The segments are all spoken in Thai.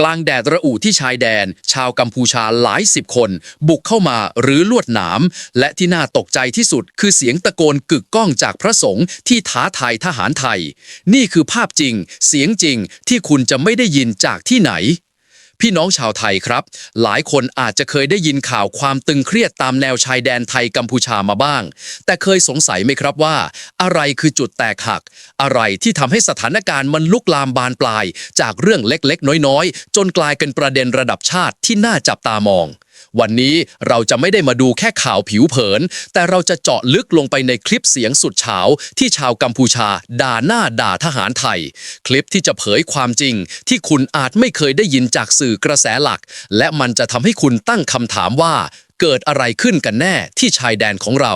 กลางแดดระอุที่ชายแดน ชาวกัมพูชาหลายสิบคน บุกเข้ามาหรือลวดหนาม และที่น่าตกใจที่สุดคือเสียงตะโกนกึกก้องจากพระสงฆ์ที่ท้าทายทหารไทย นี่คือภาพจริง เสียงจริงที่คุณจะไม่ได้ยินจากที่ไหน พี่น้องชาวไทยครับ หลายคนอาจจะเคยได้ยินข่าวความตึงเครียดตามแนวชายแดนไทยกัมพูชามาบ้าง แต่เคยสงสัยไหมครับว่า อะไรคือจุดแตกหัก อะไรที่ทำให้สถานการณ์มันลุกลามบานปลาย จากเรื่องเล็กๆ น้อยๆ จนกลายเป็นประเด็นระดับชาติที่น่าจับตามอง วันนี้เราจะไม่ได้มาดูแค่ข่าวผิวเผิน แต่เราจะเจาะลึกลงไปในคลิปเสียงสุดเฉาที่ชาวกัมพูชา ด่าหน้าด่าทหารไทย คลิปที่จะเผยความจริง ที่คุณอาจไม่เคยได้ยินจากสื่อกระแสหลัก และมันจะทำให้คุณตั้งคำถามว่า เกิดอะไรขึ้นกันแน่ที่ชายแดนของเรา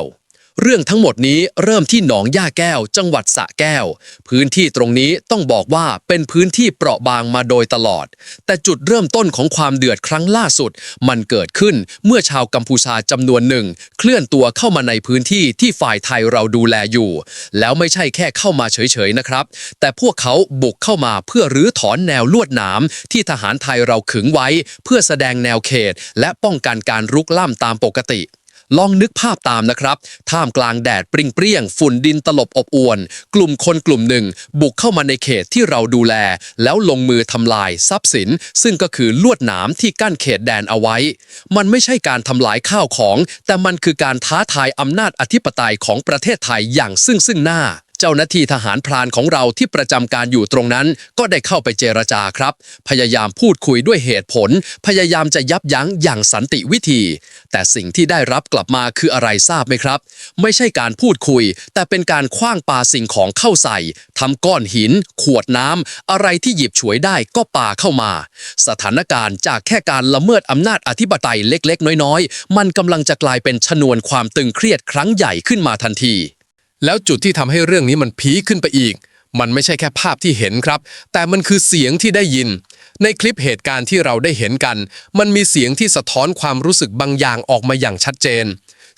เรื่องทั้งหมดนี้เริ่มที่หนองย่าแก้ว จังหวัดสระแก้ว พื้นที่ตรงนี้ต้องบอกว่าเป็นพื้นที่เปราะบางมาโดยตลอด แต่จุดเริ่มต้นของความเดือดครั้งล่าสุด มันเกิดขึ้นเมื่อชาวกัมพูชาจำนวนหนึ่ง เคลื่อนตัวเข้ามาในพื้นที่ที่ฝ่ายไทยเราดูแลอยู่ แล้วไม่ใช่แค่เข้ามาเฉยๆนะครับ แต่พวกเขาบุกเข้ามาเพื่อรื้อถอนแนวลวดหนามที่ทหารไทยเราขึงไว้ เพื่อแสดงแนวเขต และป้องกันการรุกล่ำตามปกติ ลองนึกภาพตามนะครับ ท่ามกลางแดดปริงเปรี้ยง ฝุ่นดินตลบอบอวน กลุ่มคนกลุ่มหนึ่ง บุกเข้ามาในเขตที่เราดูแล แล้วลงมือทำลายทรัพย์สิน ซึ่งก็คือลวดหนามที่กั้นเขตแดนเอาไว้ มันไม่ใช่การทำลายข้าวของ แต่มันคือการท้าทายอำนาจอธิปไตยของประเทศไทยอย่างซึ่งซึ่งหน้า เจ้าหน้าที่ทหารพรานของเราที่ประจำการอยู่ตรงนั้น ก็ได้เข้าไปเจรจาครับ พยายามพูดคุยด้วยเหตุผล พยายามจะยับยั้งอย่างสันติวิธี แต่สิ่งที่ได้รับกลับมาคืออะไรทราบไหมครับ ไม่ใช่การพูดคุย แต่เป็นการคว้างปาสิ่งของเข้าใส่ทำก้อนหิน ขวดน้ำอะไรที่หยิบฉวยได้ก็ปาเข้ามา สถานการณ์จากแค่การละเมิดอำนาจอธิปไตยเล็กๆ น้อยๆ มันกำลังจะกลายเป็นชนวนความตึงเครียดครั้งใหญ่ขึ้นมาทันที แล้วจุดที่ทำให้เรื่องนี้มันพีขึ้นไปอีก มันไม่ใช่แค่ภาพที่เห็นครับ แต่มันคือเสียงที่ได้ยิน ในคลิปเหตุการณ์ที่เราได้เห็นกัน มันมีเสียงที่สะท้อนความรู้สึกบางอย่างออกมาอย่างชัดเจน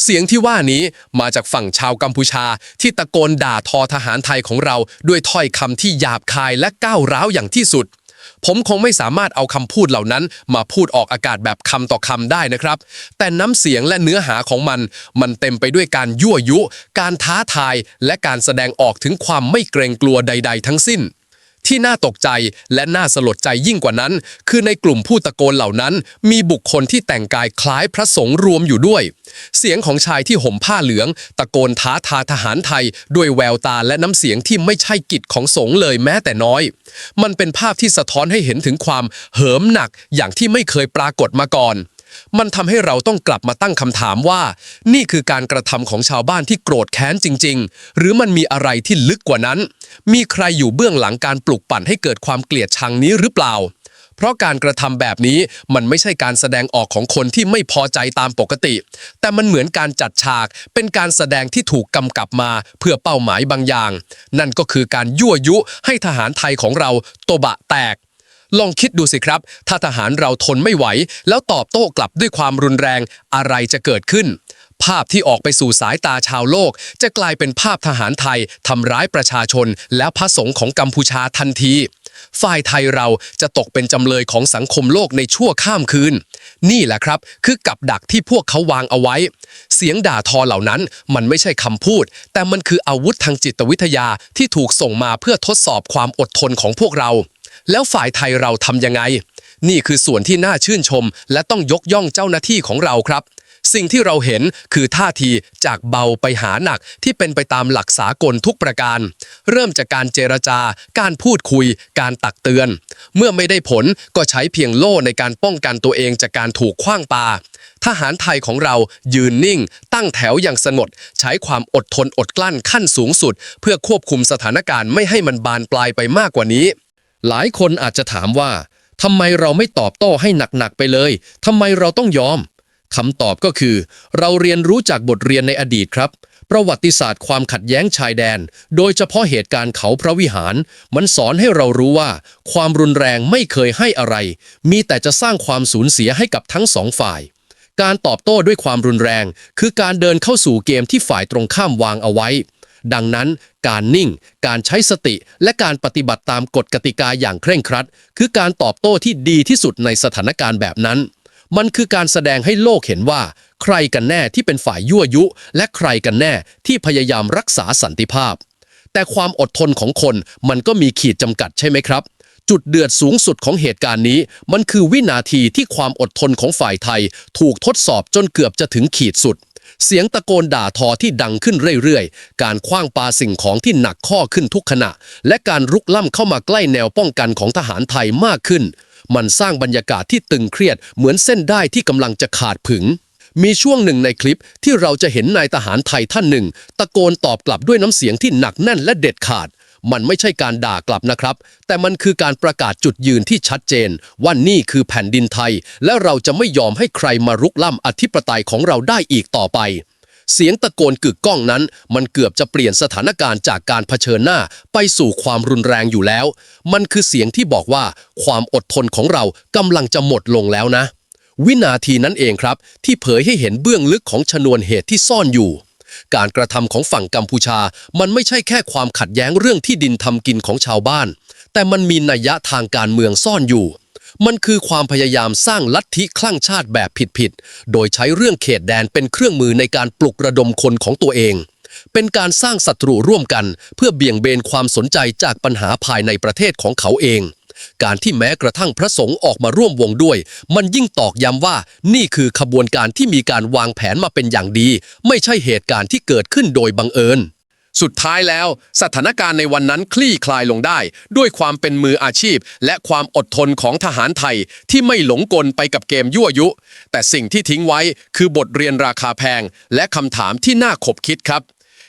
เสียงที่ว่านี้มาจากฝั่งชาวกัมพูชา ที่ตะโกนด่าทอทหารไทยของเราด้วยถ้อยคำที่หยาบคายและก้าวร้าวอย่างที่สุด ผมคงไม่สามารถเอาคำพูดเหล่านั้นมาพูดออกอากาศแบบคำต่อคำได้นะครับ แต่น้ำเสียงและเนื้อหาของมัน มันเต็มไปด้วยการยั่วยุ การท้าทาย และการแสดงออกถึงความไม่เกรงกลัวใด ๆ ทั้งสิ้น ที่น่าตกใจและน่าสลดใจยิ่งกว่านั้น คือในกลุ่มผู้ตะโกนเหล่านั้น มีบุคคลที่แต่งกายคล้ายพระสงฆ์รวมอยู่ด้วย เสียงของชายที่ห่มผ้าเหลือง ตะโกนท้าทายทหารไทย ด้วยแววตาและน้ำเสียงที่ไม่ใช่กิจของสงฆ์เลยแม้แต่น้อย มันเป็นภาพที่สะท้อนให้เห็นถึงความเหิมหนักอย่างที่ไม่เคยปรากฏมาก่อน มันทำให้เราต้องกลับมาตั้งคำถามว่า นี่คือการกระทำของชาวบ้านที่โกรธแค้นจริง ๆ หรือมันมีอะไรที่ลึกกว่านั้น มีใครอยู่เบื้องหลังการปลุกปั่นให้เกิดความเกลียดชังนี้หรือเปล่า เพราะการกระทำแบบนี้มันไม่ใช่การแสดงออกของคนที่ไม่พอใจตามปกติ แต่มันเหมือนการจัดฉาก เป็นการแสดงที่ถูกกำกับมาเพื่อเป้าหมายบางอย่าง นั่นก็คือการยั่วยุให้ทหารไทยของเราโตบะแตก ลองคิดดูสิครับ ถ้าทหารเราทนไม่ไหว แล้วตอบโต้กลับด้วยความรุนแรงอะไรจะเกิดขึ้น ภาพที่ออกไปสู่สายตาชาวโลก จะกลายเป็นภาพทหารไทยทำร้ายประชาชนและพระสงฆ์ของกัมพูชาทันที ฝ่ายไทยเราจะตกเป็นจำเลยของสังคมโลกในชั่วข้ามคืน นี่แหละครับ คือกับดักที่พวกเขาวางเอาไว้ เสียงด่าทอเหล่านั้นมันไม่ใช่คำพูด แต่มันคืออาวุธทางจิตวิทยาที่ถูกส่งมาเพื่อทดสอบความอดทนของพวกเรา แล้วฝ่ายไทยเราทำยังไง นี่คือส่วนที่น่าชื่นชม และต้องยกย่องเจ้าหน้าที่ของเราครับ สิ่งที่เราเห็นคือท่าทีจากเบาไปหาหนักที่เป็นไปตามหลักสากลทุกประการ เริ่มจากการเจรจา การพูดคุย การตักเตือน เมื่อไม่ได้ผลก็ใช้เพียงโล่ในการป้องกันตัวเองจากการถูกขว้างปาทหารไทยของเรายืนนิ่ง ตั้งแถวอย่างสงบใช้ความอดทนอดกลั้นขั้นสูงสุด เพื่อควบคุมสถานการณ์ไม่ให้มันบานปลายไปมากกว่านี้ หลายคนอาจจะถามว่าทำไมเราไม่ตอบโต้ให้หนักๆไปเลยทำไมเราต้องยอม คำตอบก็คือ เราเรียนรู้จากบทเรียนในอดีตครับ ประวัติศาสตร์ความขัดแย้งชายแดน โดยเฉพาะเหตุการณ์เขาพระวิหาร มันสอนให้เรารู้ว่า ความรุนแรงไม่เคยให้อะไร มีแต่จะสร้างความสูญเสียให้กับทั้งสองฝ่าย การตอบโต้ด้วยความรุนแรง คือการเดินเข้าสู่เกมที่ฝ่ายตรงข้ามวางเอาไว้ ดังนั้น การนิ่ง การใช้สติ และการปฏิบัติตามกฎกติกาอย่างเคร่งครัด คือการตอบโต้ที่ดีที่สุดในสถานการณ์แบบนั้น มันคือการแสดงให้โลกเห็นว่า ใครกันแน่ที่เป็นฝ่ายยั่วยุ และใครกันแน่ที่พยายามรักษาสันติภาพ แต่ความอดทนของคนมันก็มีขีดจำกัดใช่ไหมครับ จุดเดือดสูงสุดของเหตุการณ์นี้ มันคือวินาทีที่ความอดทนของฝ่ายไทย ถูกทดสอบจนเกือบจะถึงขีดสุดเสียงตะโกนด่าทอที่ดังขึ้นเรื่อยๆ การคว้างปาสิ่งของที่หนักข้อขึ้นทุกขณะ และการรุกล้ำเข้ามาใกล้แนวป้องกันของทหารไทยมากขึ้น มันสร้างบรรยากาศที่ตึงเครียดเหมือนเส้นได้ที่กำลังจะขาดผึง มีช่วงหนึ่งในคลิปที่เราจะเห็นนายทหารไทยท่านหนึ่ง ตะโกนตอบกลับด้วยน้ำเสียงที่หนักแน่นและเด็ดขาด มันไม่ใช่การด่ากลับนะครับ แต่มันคือการประกาศจุดยืนที่ชัดเจน ว่านี่คือแผ่นดินไทย และเราจะไม่ยอมให้ใครมารุกล้ำอธิปไตยของเราได้อีกต่อไป เสียงตะโกนกึกก้องนั้น มันเกือบจะเปลี่ยนสถานการณ์จากการเผชิญหน้าไปสู่ความรุนแรงอยู่แล้ว มันคือเสียงที่บอกว่าความอดทนของเรากำลังจะหมดลงแล้วนะ วินาทีนั้นเองครับ ที่เผยให้เห็นเบื้องลึกของชนวนเหตุที่ซ่อนอยู่การกระทำของฝั่งกัมพูชา มันไม่ใช่แค่ความขัดแย้งเรื่องที่ดินทำกินของชาวบ้าน แต่มันมีนัยยะทางการเมืองซ่อนอยู่ มันคือความพยายามสร้างลัทธิคลั่งชาติแบบผิดๆ โดยใช้เรื่องเขตแดนเป็นเครื่องมือในการปลุกระดมคนของตัวเอง เป็นการสร้างศัตรูร่วมกัน เพื่อเบี่ยงเบนความสนใจจากปัญหาภายในประเทศของเขาเอง การที่แม้กระทั่งพระสงฆ์ออกมาร่วมวงด้วย มันยิ่งตอกย้ำว่านี่คือขบวนการที่มีการวางแผนมาเป็นอย่างดี ไม่ใช่เหตุการณ์ที่เกิดขึ้นโดยบังเอิญ สุดท้ายแล้ว สถานการณ์ในวันนั้นคลี่คลายลงได้ ด้วยความเป็นมืออาชีพ และความอดทนของทหารไทยที่ไม่หลงกลไปกับเกมยั่วยุ แต่สิ่งที่ทิ้งไว้คือบทเรียนราคาแพง และคำถามที่น่าขบคิดครับ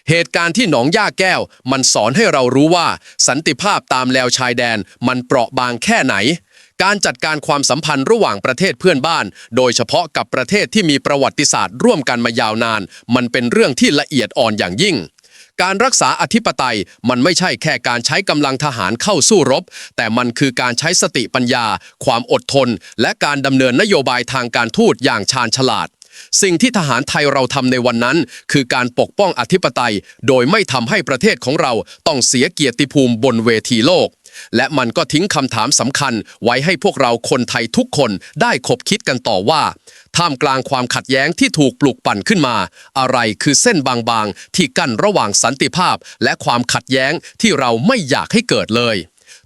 เหตุการณ์ที่หนองย่าแก้ว มันสอนให้เรารู้ว่า สันติภาพตามแนวชายแดน มันเปราะบางแค่ไหนการจัดการความสัมพันธ์ระหว่างประเทศเพื่อนบ้าน โดยเฉพาะกับประเทศที่มีประวัติศาสตร์ร่วมกันมายาวนาน มันเป็นเรื่องที่ละเอียดอ่อนอย่างยิ่ง การรักษาอธิปไตยมันไม่ใช่แค่การใช้กำลังทหารเข้าสู้รบ แต่มันคือการใช้สติปัญญา ความอดทน และการดำเนินนโยบายทางการทูตอย่างชาญฉลาด สิ่งที่ทหารไทยเราทำในวันนั้น คือการปกป้องอธิปไตย โดยไม่ทำให้ประเทศของเราต้องเสียเกียรติภูมิบนเวทีโลก และมันก็ทิ้งคำถามสำคัญ ไว้ให้พวกเราคนไทยทุกคนได้คบคิดกันต่อว่า ท่ามกลางความขัดแย้งที่ถูกปลุกปั่นขึ้นมา อะไรคือเส้นบางๆ ที่กั้นระหว่างสันติภาพ และความขัดแย้งที่เราไม่อยากให้เกิดเลย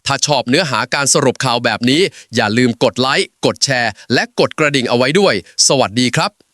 ถ้าชอบเนื้อหาการสรุปข่าวแบบนี้ อย่าลืมกดไลค์ กดแชร์ และกดกระดิ่งเอาไว้ด้วย สวัสดีครับ